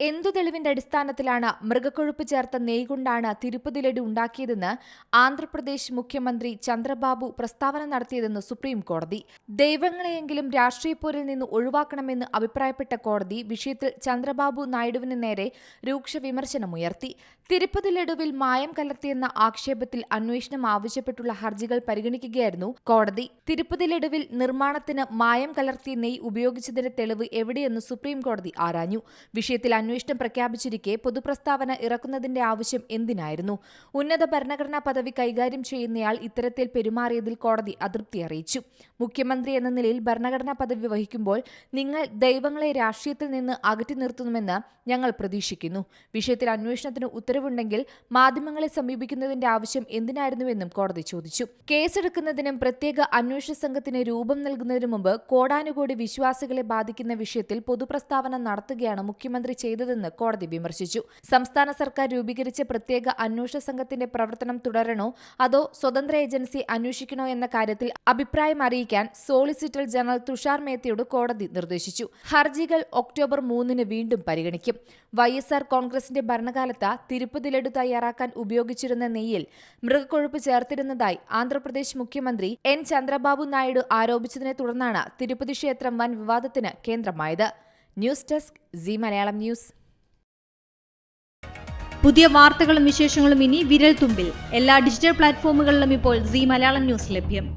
എന്തു തെളിവിന്റെ അടിസ്ഥാനത്തിലാണ് മൃഗക്കൊഴുപ്പ് ചേർത്ത നെയ് കൊണ്ടാണ് തിരുപ്പതി ലഡു ഉണ്ടാക്കിയതെന്ന് ആന്ധ്രാപ്രദേശ് മുഖ്യമന്ത്രി ചന്ദ്രബാബു പ്രസ്താവന നടത്തിയതെന്ന് സുപ്രീം കോടതി ദൈവങ്ങളെയെങ്കിലും രാഷ്ട്രീയപ്പോരിൽ നിന്ന് ഒഴിവാക്കണമെന്ന് അഭിപ്രായപ്പെട്ട കോടതി വിഷയത്തിൽ ചന്ദ്രബാബു നായിഡുവിന് നേരെ രൂക്ഷ വിമർശനമുയർത്തി. തിരുപ്പതി ലഡുവിൽ മായം കലർത്തിയെന്ന ആക്ഷേപത്തിൽ അന്വേഷണം ആവശ്യപ്പെട്ടുള്ള ഹർജികൾ പരിഗണിക്കുകയായിരുന്നു കോടതി. തിരുപ്പതി ലഡുവിൽ നിർമ്മാണത്തിന് മായം കലർത്തിയ നെയ് ഉപയോഗിച്ചതിന്റെ തെളിവ് എവിടെയെന്ന് സുപ്രീം കോടതി ആരാഞ്ഞു. വിഷയത്തിൽ അന്വേഷണം പ്രഖ്യാപിച്ചിരിക്കെ പൊതുപ്രസ്താവന ഇറക്കുന്നതിന്റെ ആവശ്യം എന്തിനായിരുന്നു? ഉന്നത ഭരണഘടനാ പദവി കൈകാര്യം ചെയ്യുന്നയാൾ ഇത്തരത്തിൽ പെരുമാറിയതിൽ കോടതി അതൃപ്തി അറിയിച്ചു. മുഖ്യമന്ത്രി എന്ന നിലയിൽ ഭരണഘടനാ പദവി വഹിക്കുമ്പോൾ നിങ്ങൾ ദൈവങ്ങളെ രാഷ്ട്രീയത്തിൽ നിന്ന് അകറ്റി നിർത്തുമെന്ന് ഞങ്ങൾ പ്രതീക്ഷിക്കുന്നു. വിഷയത്തിൽ അന്വേഷണത്തിന് ഉത്തരവുണ്ടെങ്കിൽ മാധ്യമങ്ങളെ സമീപിക്കുന്നതിന്റെ ആവശ്യം എന്തിനായിരുന്നുവെന്നും കോടതി ചോദിച്ചു. കേസെടുക്കുന്നതിനും പ്രത്യേക അന്വേഷണ സംഘത്തിന് രൂപം നൽകുന്നതിനു മുമ്പ് കോടാനുകോടി വിശ്വാസികളെ ബാധിക്കുന്ന വിഷയത്തിൽ പൊതുപ്രസ്താവന നടത്തുകയാണ് മുഖ്യമന്ത്രി ചെയ്തതെന്ന് കോടതി വിമർശിച്ചു. സംസ്ഥാന സർക്കാർ രൂപീകരിച്ച പ്രത്യേക അന്വേഷണ സംഘത്തിന്റെ പ്രവർത്തനം തുടരണോ അതോ സ്വതന്ത്ര ഏജൻസി അന്വേഷിക്കണോ എന്ന കാര്യത്തിൽ അഭിപ്രായം അറിയിക്കാൻ സോളിസിറ്റർ ജനറൽ തുഷാർ മേത്തയോട് കോടതി നിർദ്ദേശിച്ചു. ഹർജികൾ ഒക്ടോബർ മൂന്നിന് വീണ്ടും പരിഗണിക്കും. വൈഎസ്ആർ എസ് ആർ കോൺഗ്രസിന്റെ ഭരണകാലത്ത് തിരുപ്പതി ലഡു തയ്യാറാക്കാൻ ഉപയോഗിച്ചിരുന്ന നെയ്യിൽ മൃഗക്കൊഴുപ്പ് ചേർത്തിരുന്നതായി ആന്ധ്രാപ്രദേശ് മുഖ്യമന്ത്രി എൻ ചന്ദ്രബാബു നായിഡു ആരോപിച്ചതിനെ തുടർന്നാണ് തിരുപ്പതി ക്ഷേത്രം വൻ വിവാദത്തിന് കേന്ദ്രമായത്. News desk Zee Malayalam news. പുതിയ വാർത്തകളും വിശേഷങ്ങളും ഇനി വിരൽ തുമ്പിൽ എല്ലാ ഡിജിറ്റൽ പ്ലാറ്റ്ഫോമുകളിലും ഇപ്പോൾ സി മലയാളം ന്യൂസ് ലഭ്യം.